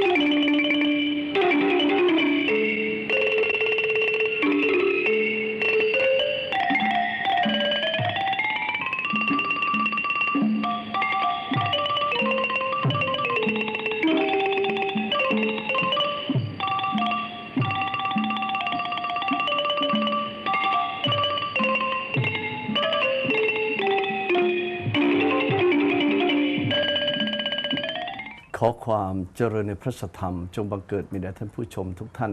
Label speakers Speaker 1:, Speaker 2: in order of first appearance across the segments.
Speaker 1: Thank you. ขอความเจริญในพระธรรม จงบังเกิดมีแด่ท่านผู้ชมทุกท่าน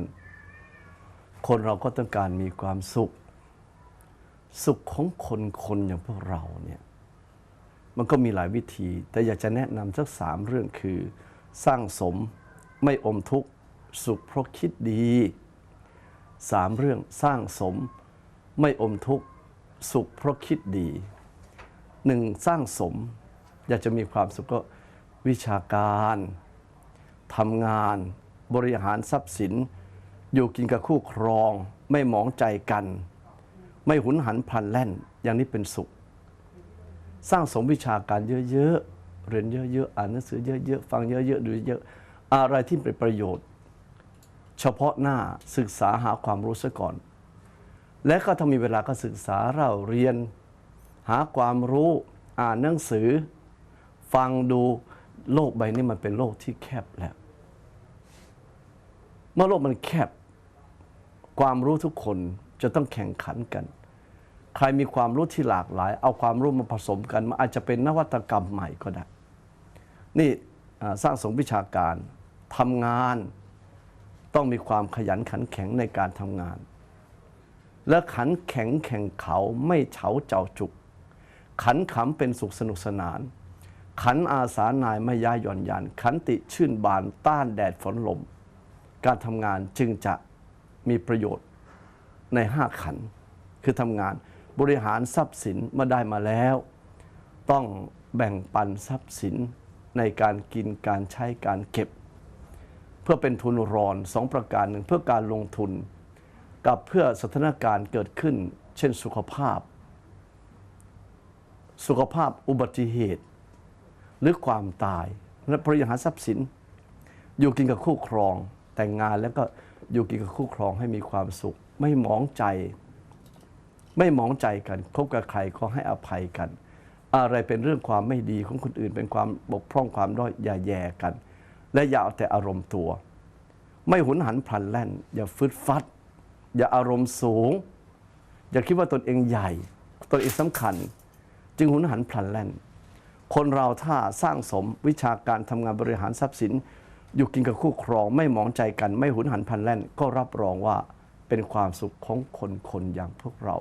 Speaker 1: คนเราก็ต้องการมีความสุข สุขของคนคนอย่างพวกเราเนี่ยมันก็มีหลายวิธี แต่อยากจะแนะนำสักสามเรื่องคือ สร้างสมไม่อมทุกข์สุขเพราะคิดดีสามเรื่องสร้างสมไม่อมทุกข์สุขเพราะคิดดีหนึ่งสร้างสม อยากจะมีความสุขก็ วิชาการทำงานบริหารทรัพย์สิน อยู่กินกับคู่ครอง ไม่หมองใจกัน ไม่หุนหันพลันแล่น อย่างนี้เป็นสุข สร้างสมวิชาการเยอะๆเรียนเยอะๆอ่านหนังสือเยอะๆฟังเยอะๆดูเยอะอะไรที่เป็นประโยชน์ เฉพาะหน้าศึกษาหาความรู้ซะก่อน และก็ถ้ามีเวลาก็ศึกษาเราเรียน หาความรู้อ่านหนังสือ ฟังดู โลกใบนี้มันเป็นโลกที่แคบแล้ว เมื่อโลกมันแคบ ความรู้ทุกคนจะต้องแข่งขันกัน ใครมีความรู้ที่หลากหลาย เอาความรู้มาผสมกันมันอาจจะเป็นนวัตกรรมใหม่ก็ได้ นี่สร้างสมวิชาการทำงานต้องมีความขยันขันแข็งในการทำงาน และขันแข็งแข่งเขาไม่เฉาเจ้าจุก ขันขำเป็นสุขสนุกสนาน ขันอาสานายไม่ย้ายหย่อนยันขันติชื่นบานต้านแดดฝนลม การทำงานจึงจะมีประโยชน์ในห้าขัน คือทำงานบริหารทรัพย์สินเมื่อได้มาแล้ว ต้องแบ่งปันทรัพย์สินในการกินการใช้การเก็บ เพื่อเป็นทุนรอนสองประการหนึ่งเพื่อการลงทุน กับเพื่อสถานการณ์เกิดขึ้น เช่นสุขภาพ สุขภาพอุบัติเหตุ รือความตายและบริหารทรัพย์สิน อยู่กินกับคู่ครอง แต่งงานแล้วก็อยู่กินกับคู่ครองให้มีความสุข ไม่หมองใจ ไม่หมองใจกันคบกับใครก็ให้อภัยกัน อะไรเป็นเรื่องความไม่ดีของคนอื่น เป็นความบกพร่องความด้อยอย่าแย่กัน และอย่าเอาแต่อารมณ์ตัว ไม่หุนหันพลันแล่น อย่าฟึดฟัด อย่าอารมณ์สูง อย่าคิดว่าตนเองใหญ่ ตนเองสำคัญ จึงหุนหันพลันแล่น คนเราถ้าสร้างสมวิชาการทำงานบริหารทรัพย์สิน อยู่กินกับคู่ครองไม่มองใจกันไม่หุนหันพันแล่น ก็รับรองว่าเป็นความสุขของคนคนอย่างพวกเรา